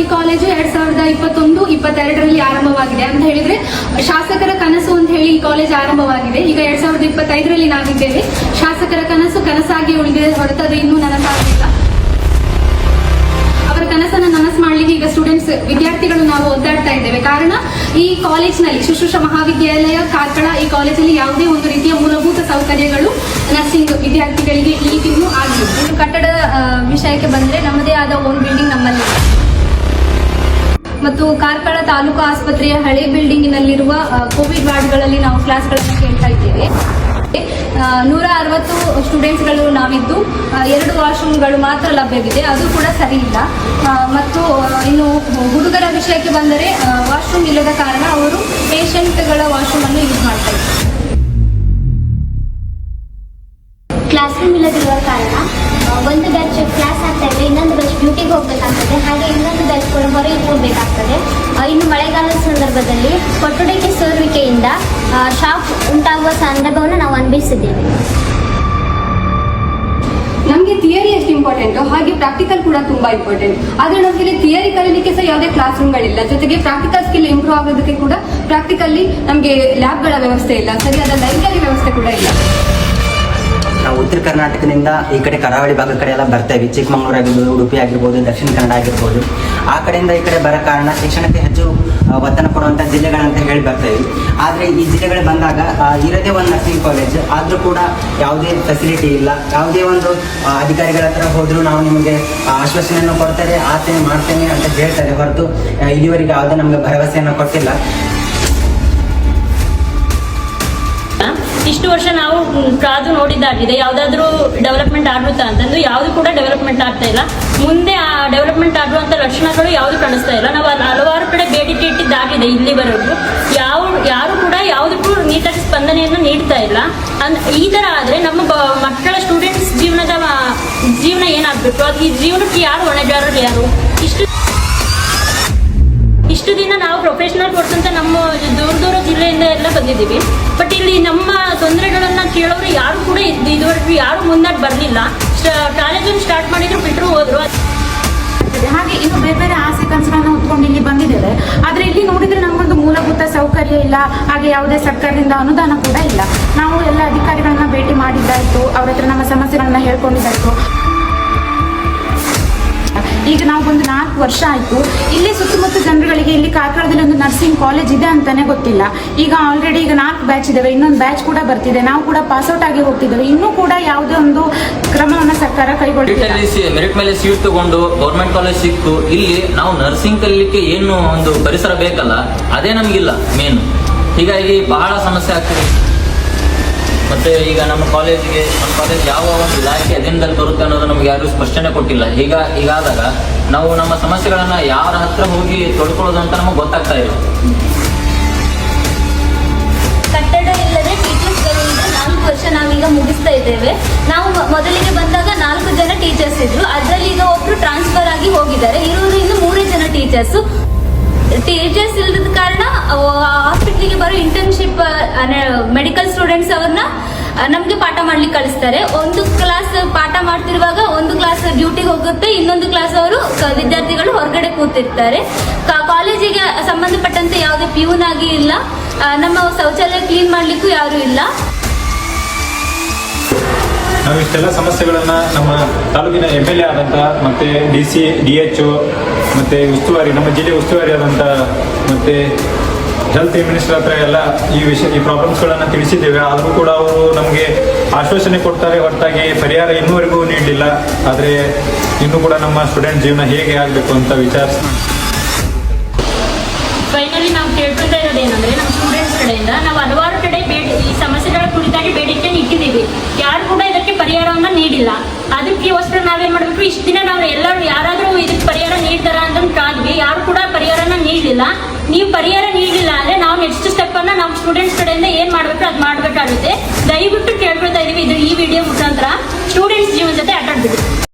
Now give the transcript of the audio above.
ಈ ಕಾಲೇಜು ಎರಡ್ ಸಾವಿರದ ಇಪ್ಪತ್ತೊಂದು, ಇಪ್ಪತ್ತೆರಡರಲ್ಲಿ ಆರಂಭವಾಗಿದೆ ಅಂತ ಹೇಳಿದ್ರೆ, ಶಾಸಕರ ಕನಸು ಅಂತ ಹೇಳಿ ಈ ಕಾಲೇಜ್ ಆರಂಭವಾಗಿದೆ. ಈಗ ಎರಡ್ ಸಾವಿರದ ಇಪ್ಪತ್ತೈದರಲ್ಲಿ ನಾವಿದ್ದೇವೆ. ಶಾಸಕರ ಕನಸು ಕನಸಾಗಿ ಉಳಿದಿದೆ ಹೊರತದ ಇನ್ನೂ ನನಸಾಗಿಲ್ಲ ಅವರ ಕನಸನ್ನ ನನಸು ಮಾಡಲಿಕ್ಕೆ ಈಗ ಸ್ಟೂಡೆಂಟ್ಸ್ ವಿದ್ಯಾರ್ಥಿಗಳು ನಾವು ಒದ್ದಾಡ್ತಾ ಇದ್ದೇವೆ. ಕಾರಣ, ಈ ಕಾಲೇಜಿನಲ್ಲಿ ಶುಶ್ರೂಷ ಮಹಾವಿದ್ಯಾಲಯ ಕಾರ್ಕಳ ಈ ಕಾಲೇಜಲ್ಲಿ ಯಾವುದೇ ಒಂದು ರೀತಿಯ ಮೂಲಭೂತ ಸೌಕರ್ಯಗಳು ನರ್ಸಿಂಗ್ ವಿದ್ಯಾರ್ಥಿಗಳಿಗೆ ಈಗಿನ್ನೂ ಆಗಿಲ್ಲ ಕಟ್ಟಡ ವಿಷಯಕ್ಕೆ ಬಂದ್ರೆ ನಮ್ಮದೇ ಆದ ಓನ್ ಬಿಲ್ಡಿಂಗ್ ನಮ್ಮಲ್ಲಿ. ಮತ್ತು ಕಾರ್ಕಳ ತಾಲೂಕು ಆಸ್ಪತ್ರೆಯ ಹಳೆ ಬಿಲ್ಡಿಂಗಿನಲ್ಲಿರುವ ಕೋವಿಡ್ ವಾರ್ಡ್ಗಳಲ್ಲಿ ನಾವು ಕ್ಲಾಸ್ಗಳನ್ನು ಕೇಳ್ತಾ ಇದ್ದೇವೆ. ನೂರ ಅರವತ್ತು ಸ್ಟೂಡೆಂಟ್ಸ್ಗಳು ನಾವಿದ್ದು ಎರಡು ವಾಶ್ರೂಮ್ಗಳು ಮಾತ್ರ ಲಭ್ಯವಿದೆ, ಅದು ಕೂಡ ಸರಿ ಇಲ್ಲ ಮತ್ತು ಇನ್ನು ಹುಡುಗರ ವಿಷಯಕ್ಕೆ ಬಂದರೆ ವಾಶ್ರೂಮ್ ಇಲ್ಲದ ಕಾರಣ ಅವರು ಪೇಷಂಟ್ಗಳ ವಾಶ್ರೂಮ್ ಅನ್ನು ಯೂಸ್ ಮಾಡ್ತಾ ಇದ್ದಾರೆ. ಕ್ಲಾಸ್ ರೂಮ್ ಇಲ್ಲದಿರುವ ಕಾರಣ ಒಂದು ಬ್ಯಾಚ್ ಕ್ಲಾಸ್ ಆಗ್ತಾ ಇದೆ ಇನ್ನೊಂದು ಬ್ಯಾಚ್ ಡ್ಯೂಟಿಗೆ ಹೋಗ್ಬೇಕಾಗ್ತದೆ. ಹೊರಗೆ ಇನ್ನು ಮಳೆಗಾಲದ ಸಂದರ್ಭದಲ್ಲಿ ಕೊಠಡಿಗೆ ಸೇರುವಿಕೆಯಿಂದ ಶಾಕ್ ಉಂಟಾಗುವ ಸಂದರ್ಭವನ್ನು ನಾವು ಅನುಭವಿಸಿದ್ದೇವೆ. ನಮಗೆ ಥಿಯರಿ ಎಷ್ಟು ಇಂಪಾರ್ಟೆಂಟ್ ಹಾಗೆ ಪ್ರಾಕ್ಟಿಕಲ್ ಕೂಡ ತುಂಬಾ ಇಂಪಾರ್ಟೆಂಟ್ ಆದರೆ ನಮಗೆ ಥಿಯರಿ ಕಲೀಲಿಕ್ಕೆ ಸಹ ಯಾವುದೇ ಕ್ಲಾಸ್ ರೂಮ್ಗಳಿಲ್ಲ ಜೊತೆಗೆ ಪ್ರಾಕ್ಟಿಕಲ್ ಸ್ಕಿಲ್ ಇಂಪ್ರೂವ್ ಆಗೋದಕ್ಕೆ ಕೂಡ ಪ್ರಾಕ್ಟಿಕಲ್ಲಿ ನಮಗೆ ಲ್ಯಾಬ್ಗಳ ವ್ಯವಸ್ಥೆ ಇಲ್ಲ. ಸರಿಯಾದ ಲೈಬ್ರರಿ ವ್ಯವಸ್ಥೆ ಕೂಡ ಇಲ್ಲ. ನಾವು ಉತ್ತರ ಕರ್ನಾಟಕದಿಂದ ಈ ಕಡೆ ಕರಾವಳಿ ಭಾಗ ಕಡೆ ಎಲ್ಲ ಬರ್ತೇವೆ ಚಿಕ್ಕಮಗಳೂರು ಆಗಿರ್ಬೋದು, ಉಡುಪಿ ಆಗಿರ್ಬೋದು, ದಕ್ಷಿಣ ಕನ್ನಡ ಆಗಿರ್ಬೋದು. ಆ ಕಡೆಯಿಂದ ಈ ಕಡೆ ಬರೋ ಕಾರಣ ಶಿಕ್ಷಣಕ್ಕೆ ಹೆಚ್ಚು ಒತ್ತನ ಕೊಡುವಂಥ ಜಿಲ್ಲೆಗಳಂತ ಹೇಳಿ ಬರ್ತೇವೆ ಆದರೆ ಈ ಜಿಲ್ಲೆಗಳು ಬಂದಾಗ ಇರೋದೇ ಒಂದು ನರ್ಸಿಂಗ್ ಕಾಲೇಜ್ ಆದರೂ ಕೂಡ ಯಾವುದೇ ಫೆಸಿಲಿಟಿ ಇಲ್ಲ. ಯಾವುದೇ ಒಂದು ಅಧಿಕಾರಿಗಳ ಹತ್ರ ಹೋದರೂ ನಾವು ನಿಮಗೆ ಆಶ್ವಾಸನೆಯನ್ನು ಕೊಡ್ತಾರೆ, ಆತೇನೆ ಮಾಡ್ತೇನೆ ಅಂತ ಹೇಳ್ತಾರೆ ಹೊರತು ಇಲ್ಲಿವರೆಗೆ ಯಾವುದೇ ನಮಗೆ ಭರವಸೆಯನ್ನು ಕೊಟ್ಟಿಲ್ಲ. ಇಷ್ಟು ವರ್ಷ ನಾವು ಕಾದು ನೋಡಿದ್ದಾಗಿದೆ. ಯಾವುದಾದ್ರೂ ಡೆವಲಪ್ಮೆಂಟ್ ಆಗುತ್ತಾ ಅಂತಂದು ಯಾವುದು ಕೂಡ ಡೆವಲಪ್ಮೆಂಟ್ ಆಗ್ತಾ ಇಲ್ಲ. ಮುಂದೆ ಆ ಡೆವಲಪ್ಮೆಂಟ್ ಆಗುವಂತ ಲಕ್ಷಣಗಳು ಯಾವುದು ಕಾಣಿಸ್ತಾ ಇಲ್ಲ. ನಾವು ಹಲವಾರು ಕಡೆ ಬೇಡಿಕೆ ಇಟ್ಟಿದ್ದಾಗಿದೆ ಇಲ್ಲಿವರೆಗೂ. ಯಾವ, ಯಾರು ಕೂಡ ಯಾವುದಕ್ಕೂ ನೀಟಾಗಿ ಸ್ಪಂದನೆಯನ್ನು ನೀಡ್ತಾ ಇಲ್ಲ. ಅಂದ್ ಈ ತರ ಆದ್ರೆ ನಮ್ಮ ಮಕ್ಕಳ ಸ್ಟೂಡೆಂಟ್ಸ್ ಜೀವನದ, ಜೀವನ ಏನಾಗಬೇಕು? ಅದು ಈ ಜೀವನಕ್ಕೆ ಯಾರು ಹೊಣೆಗಾರರು ಯಾರು? ಇಷ್ಟು ಇಷ್ಟು ದಿನ ನಾವು ಪ್ರೊಫೆಷನಲ್ ಕೋರ್ಸ್ ಅಂತ ನಮ್ಮ ದೂರ ದೂರ ಜಿಲ್ಲೆಯಿಂದ ಎಲ್ಲ ಬಂದಿದ್ದೀವಿ. ಬಟ್ ಇಲ್ಲಿ ನಮ್ಮ ತೊಂದರೆಗಳನ್ನ ಕೇಳೋರು ಯಾರು ಕೂಡ ಇದ್- ಇದುವರೆಗೂ ಯಾರು ಮುಂದಾಗಿ ಬರಲಿಲ್ಲ. ಕಾಲೇಜನ್ನು ಸ್ಟಾರ್ಟ್ ಮಾಡಿದ್ರು ಬಿಟ್ಟರು ಹೋದ್ರು. ಹಾಗೆ ಇನ್ನು ಬೇರೆ ಬೇರೆ ಆಸೆ ಕನಸುಗಳನ್ನ ಹೊತ್ಕೊಂಡು ಇಲ್ಲಿ ಬಂದಿದ್ದೇವೆ ಆದ್ರೆ ಇಲ್ಲಿ ನೋಡಿದ್ರೆ ನಮ್ಮೊಂದು ಮೂಲಭೂತ ಸೌಕರ್ಯ ಇಲ್ಲ. ಹಾಗೆ ಯಾವುದೇ ಸರ್ಕಾರದಿಂದ ಅನುದಾನ ಕೂಡ ಇಲ್ಲ. ನಾವು ಎಲ್ಲ ಅಧಿಕಾರಿಗಳನ್ನ ಭೇಟಿ ಮಾಡಿದ್ದಾಯ್ತು. ಅವ್ರ ಹತ್ರ ನಮ್ಮ ಸಮಸ್ಯೆಗಳನ್ನ ಹೇಳ್ಕೊಂಡಿದ್ದಾಯ್ತು. ಈಗ ನಾವು ಒಂದು ನಾಲ್ಕು ವರ್ಷ ಆಯ್ತು. ಇಲ್ಲಿ ಸುತ್ತಮುತ್ತ ಜನರುಗಳಿಗೆ ಇಲ್ಲಿ ಕಾರ್ಕಳದಲ್ಲಿ ಒಂದು ನರ್ಸಿಂಗ್ ಕಾಲೇಜ್ ಇದೆ ಅಂತಾನೆ ಗೊತ್ತಿಲ್ಲ. ಈಗ ಆಲ್ರೆಡಿ ಈಗ ನಾಲ್ಕು ಬ್ಯಾಚ್ ಇದಾವೆ. ಇನ್ನೊಂದು ಬ್ಯಾಚ್ ಕೂಡ ಬರ್ತಿದೆ. ನಾವು ಕೂಡ ಪಾಸ್ಔಟ್ ಆಗಿ ಹೋಗ್ತಿದ್ದೇವೆ. ಇನ್ನೂ ಕೂಡ ಯಾವುದೇ ಒಂದು ಕ್ರಮವನ್ನು ಸರ್ಕಾರ ಕೈಗೊಳ್ಳಿ ಮೆರಿಟ್ ಮೇಲೆ ಸೀಟ್ ತಗೊಂಡು ಗೌರ್ಮೆಂಟ್ ಕಾಲೇಜ್ ಸಿಕ್ತು ಇಲ್ಲಿ ನಾವು ನರ್ಸಿಂಗ್ ಕಲಿಲಿಕ್ಕೆ ಏನು ಒಂದು ಪರಿಸರ ಬೇಕಲ್ಲ, ಅದೇ ನಮಗಿಲ್ಲ ಮೇನ್ ಹೀಗಾಗಿ ಬಹಳ ಸಮಸ್ಯೆ ಆಗ್ತಿದೆ. ಮತ್ತೆ ಈಗ ನಮ್ಮ ಕಾಲೇಜಿಗೆ, ನಮ್ಮ ಕಾಲೇಜ್ ಯಾವ ಒಂದು ಇಲಾಖೆ ಅಧೀನದಲ್ಲಿ ಬರುತ್ತೆ ಅನ್ನೋದು ನಮ್ಗೆ ಯಾರು ಸ್ಪಷ್ಟನೆ ಕೊಟ್ಟಿಲ್ಲ. ಈಗ ಹೀಗಾದಾಗ ನಾವು ನಮ್ಮ ಸಮಸ್ಯೆಗಳನ್ನ ಯಾರ ಹತ್ರ ಹೋಗಿ ತೊಡ್ಕೊಳ್ಳೋದು ಅಂತ ನಮಗೆ ಗೊತ್ತಾಗ್ತಾ ಇಲ್ಲ. ಕಟ್ಟಡ ಇಲ್ಲದೆ ನಾಲ್ಕು ವರ್ಷ ನಾವೀಗ ಮುಗಿಸ್ತಾ ಇದ್ದೇವೆ. ನಾವು ಮೊದಲಿಗೆ ಬಂದಾಗ ನಾಲ್ಕು ಜನ ಟೀಚರ್ಸ್ ಇದ್ರು. ಅದರಲ್ಲಿ ಈಗ ಒಬ್ರು ಟ್ರಾನ್ಸ್ಫರ್ ಆಗಿ ಹೋಗಿದ್ದಾರೆ. ಇರೋರು ಇನ್ನು ಮೂರೇ ಜನ ಟೀಚರ್ಸ್ ಟೀಚರ್ಸ್ ಇಲ್ಲದ ಕಾರಣ ಹಾಸ್ಪಿಟ್ಲಿಗೆ ಬರೋ ಇಂಟರ್ನ್ಶಿಪ್ ಮೆಡಿಕಲ್ ಸ್ಟೂಡೆಂಟ್ಸ್ ಅವ್ರನ್ನ ನಮಗೆ ಪಾಠ ಮಾಡ್ಲಿಕ್ಕೆ ಕಳಿಸ್ತಾರೆ. ಒಂದು ಕ್ಲಾಸ್ ಪಾಠ ಮಾಡ್ತಿರುವಾಗ ಒಂದು ಕ್ಲಾಸ್ ಡ್ಯೂಟಿಗೆ ಹೋಗುತ್ತೆ, ಇನ್ನೊಂದು ಕ್ಲಾಸ್ ಅವರು ವಿದ್ಯಾರ್ಥಿಗಳು ಹೊರಗಡೆ ಕೂತಿರ್ತಾರೆ. ಕಾಲೇಜಿಗೆ ಸಂಬಂಧಪಟ್ಟಂತೆ ಯಾವುದೇ ಪ್ಯೂನ್ ಆಗಿ ಇಲ್ಲ ನಮ್ಮ ಶೌಚಾಲಯ ಕ್ಲೀನ್ ಮಾಡ್ಲಿಕ್ಕೂ ಯಾರು ಇಲ್ಲ. ನಾವು ಇಷ್ಟೆಲ್ಲ ಸಮಸ್ಯೆಗಳನ್ನ ನಮ್ಮ ತಾಲೂಕಿನ ಎಂ ಎಲ್ ಎ ಆದಂಥ ಮತ್ತೆ ಡಿ ಸಿ ಡಿ ಎಚ್ ಮತ್ತೆ ಉಸ್ತುವಾರಿ, ನಮ್ಮ ಜಿಲ್ಲೆ ಉಸ್ತುವಾರಿ ಆದಂಥ ಮತ್ತೆ ಹೆಲ್ತ್ ಮಿನಿಸ್ಟರ್ ಹತ್ರ ಎಲ್ಲ ಈ ವಿಷಯ ಈ ಪ್ರಾಬ್ಲಮ್ಸ್ಗಳನ್ನು ತಿಳಿಸಿದ್ದೇವೆ. ಆದರೂ ಕೂಡ ಅವರು ನಮಗೆ ಆಶ್ವಾಸನೆ ಕೊಡ್ತಾರೆ. ಹೊರತಾಗಿ ಪರಿಹಾರ ಇನ್ನೂವರೆಗೂ ನೀಡಲಿಲ್ಲ. ಆದರೆ ಇನ್ನೂ ಕೂಡ ನಮ್ಮ ಸ್ಟೂಡೆಂಟ್ ಜೀವನ ಹೇಗೆ ಆಗಬೇಕು ಅಂತ ವಿಚಾರಿಸ್ ಫೈನಲಿ ನಾವು ಇರೋದು ಏನಂದ್ರೆ ನಮ್ಮ ಸ್ಟೂಡೆಂಟ್ಸ್ ಕಡೆಯಿಂದ ನಾವು ಹಲವಾರು ಕಡೆ ಬೇಡಿ ಈ ಸಮಸ್ಯೆಗಳ ಕುರಿತಾಗಿ ಬೇಡಿಕೆಯನ್ನು ಇಟ್ಟಿದ್ದೀವಿ ಯಾರು ಕೂಡ ಇದಕ್ಕೆ ಪರಿಹಾರವನ್ನ ನೀಡಿಲ್ಲ ಅದಕ್ಕೋಸ್ಕರ ನಾವೇನ್ ಮಾಡ್ಬೇಕು ಇಷ್ಟು ದಿನ ನಾವು ಎಲ್ಲರೂ ಯಾರಾದ್ರೂ ಇದಕ್ಕೆ ಪರಿಹಾರ ನೀಡ್ತಾರ ಅಂತ ಕಾದ್ವಿ ಯಾರು ಕೂಡ ಪರಿಹಾರನ ನೀವು ಪರಿಹಾರ ನೀಡಿಲ್ಲ ಅಂದ್ರೆ ನಾವು ನೆಕ್ಸ್ಟ್ ಸ್ಟೆಪ್ ಅನ್ನ ನಾವು ಸ್ಟೂಡೆಂಟ್ಸ್ ಕಡೆಯಿಂದ ಏನ್ ಮಾಡ್ಬೇಕು ಅದು ಮಾಡ್ಬೇಕಾಗುತ್ತೆ. ದಯವಿಟ್ಟು ಕೇಳ್ಕೊಳ್ತಾ ಇದೀವಿ ಇದು ಈ ವಿಡಿಯೋ ಮುಖಾಂತರ. ಸ್ಟೂಡೆಂಟ್ಸ್ ಜೀವನ ಜೊತೆ ಆಟ ಆಡ್ಬೇಕು